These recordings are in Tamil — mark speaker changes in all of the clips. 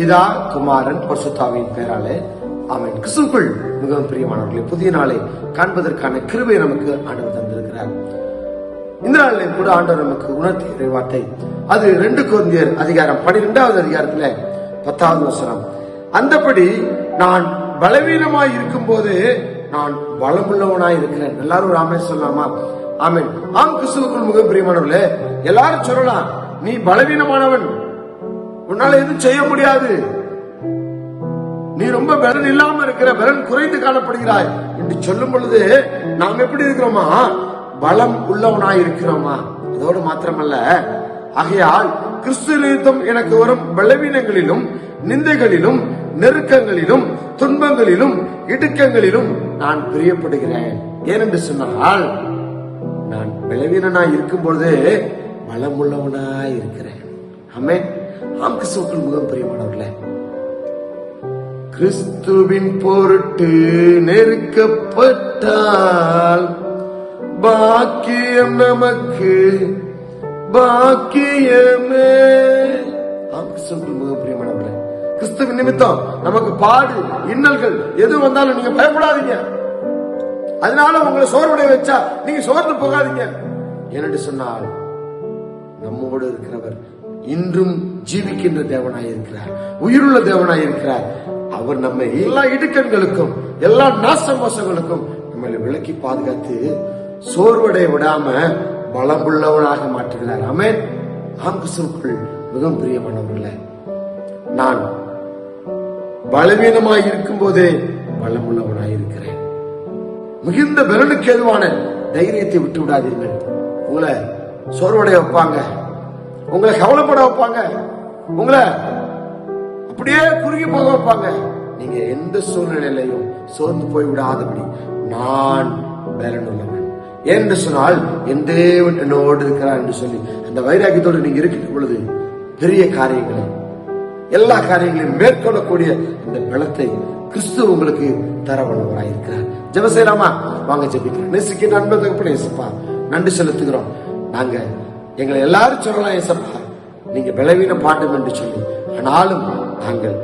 Speaker 1: பிதா குமாரன் பரிசுத்தாவின் பெயராலே அவன் கிறிஸ்துக்குள் மிகவும் பிரியமானவர்களே புதிய நாளை காண்பதற்கான கிருபை நமக்கு ஆண்டவர் தந்திருக்கிறார். இந்த நாளில் கூட ஆண்டவர் நமக்கு உணர்த்தி வார்த்தை அது ரெண்டு குழந்தையர் அதிகாரம் பனிரெண்டாவது அதிகாரத்துல பத்தாவது வசனம். அந்தபடி நான் பலவீனமாய் இருக்கும்போது நான் பலமுள்ளவனாய் இருக்கிறேன். எல்லாரும் ஒரு ஆமென் சொல்லலாமா? ஆமென். ஆம் கிறிஸ்துவுக்குள் மிக பிரியமானவர்களே எல்லாரும் சொல்லலாம் நீ பலவீனமானவன் உன்னால எதுவும் செய்ய முடியாது. நீ ரொம்ப பலன் இல்லாம இருக்கிற பலன் குறைந்து காணப்படுகிறாய் என்று சொல்லும் பொழுது நாம் எப்படி இருக்கிறோமா? பலம் உள்ளவனாய் இருக்கிறோமா? அதோடு மாத்திரமல்ல. ஆகையால் கிறிஸ்து எனக்கு வரும் பலவீனங்களிலும் நிந்தைகளிலும் நெருக்கங்களிலும் துன்பங்களிலும் இடுக்கங்களிலும் நான் பிரியப்படுகிறேன். ஏனென்று சொன்னால் நான் பலவீனனாய் இருக்கும் பொழுது பலமுள்ளவனாய் இருக்கிறேன். ஆமே ஆம் கிறிஸ்துவுக்குள் முகம் பிரியமானவர்களே கிறிஸ்துவின் பொருட்டு நெருக்கப்பட்டால் பாக்கியம் நமக்கு பாக்கியமே. ஆம் கிறிஸ்துவுக்குள் மிக பிரியமானவர்களே கிறிஸ்துவின் நிமித்தம் நமக்கு பாடு இன்னல்கள் எது வந்தாலும் நீங்க பயப்படாதீங்க. அதனால உங்களை சோர்வடைய வச்சா நீங்க சோர்ந்து போகாதீங்க. ஏனென்று சொன்னால் நம்மோடு இருக்கிறவர் இன்றும் ஜீவிக்கின்ற தேவனாய் இருக்கிறார். உயிருள்ள தேவனாய் இருக்கிறார். அவர் நம்மை எல்லா இடுக்கண்களுக்கும் எல்லா நாச மோசங்களுக்கும் நம்மளை விலக்கி பாதுகாத்து சோர்வடைய விடாம பலமுள்ளவனாக மாற்றுகிறார். அமே ஆம் மிகவும் பிரியமானவர்கள நான் பலவீனமாய் இருக்கும் போதே பலமுள்ளவனாய் இருக்கிறேன். மிகுந்த பலனுக்கு எதுவான தைரியத்தை விட்டு விடாதீர்கள் உங்களை சோர்வடைய வைப்பாங்க. உங்களை கவலைப்பட வைப்பாங்க. உங்களை அப்படியே குறுகி போக வைப்பாங்க. நீங்க எந்த சூழ்நிலையிலையும் சோர்ந்து போய் விடாதபடி நான் பலனுள்ளவன் என்று சொன்னால் என் தேவன் என்னோடு இருக்கிறார் என்று சொல்லி அந்த வைராக்கியத்தோடு நீங்க இருக்கிற பொழுது பெரிய காரியங்களை எல்லா காரியங்களையும் மேற்கொள்ளக்கூடிய இந்த பலத்தை கிறிஸ்து உங்களுக்கு தர வல்லவராயிருக்கிறார் ஜெப செய்யலாமா? வாங்க ஜெபிக்கிறேன் நெசுக்கு நண்பர் தகப்பனே இயேசுப்பா நன்றி செலுத்துகிறோம். நாங்க எங்களை எல்லாரும் சொல்லலாம் ஏசப்பா. நீங்க பலவீன பாட்டம் என்று சொல்லி. ஆனாலும் நாங்கள்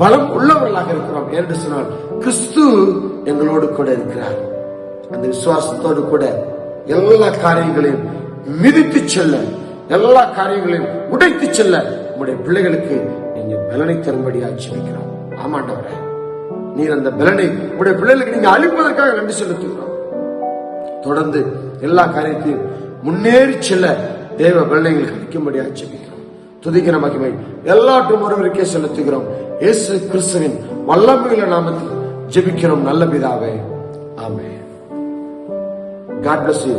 Speaker 1: பலம் உள்ளவர்களாக இருக்கிறோம் என்று சொன்னால் கிறிஸ்து எங்களோடு கூட இருக்கிறார். அந்த விசுவாசத்தோடு கூட எல்லா காரியங்களையும் மிதித்து செல்ல எல்லா காரியங்களையும் உடைத்து செல்ல உங்களுடைய பிள்ளைகளுக்கு நீங்க பலனை தரும்படியா ஜெபிக்கிறோம். ஆமாண்டவரே நீர் அந்த பலனை உங்களுடைய பிள்ளைகளுக்கு நீங்க அழிப்பதற்காக நன்றி செலுத்துகிறோம். தொடர்ந்து எல்லா காரியத்தையும் முன்னேறி செல்ல தேவ பலனைகள் கிடைக்கும்படியா ஜெபிக்கிறோம். துதிக்கிற மகிமை எல்லாற்றும் ஒருவருக்கே செலுத்துகிறோம். இயேசு கிறிஸ்துவின் வல்லமையில நாமத்தில் ஜெபிக்கிறோம். நல்ல பிதாவே. ஆமே காட் பிளஸ் யூ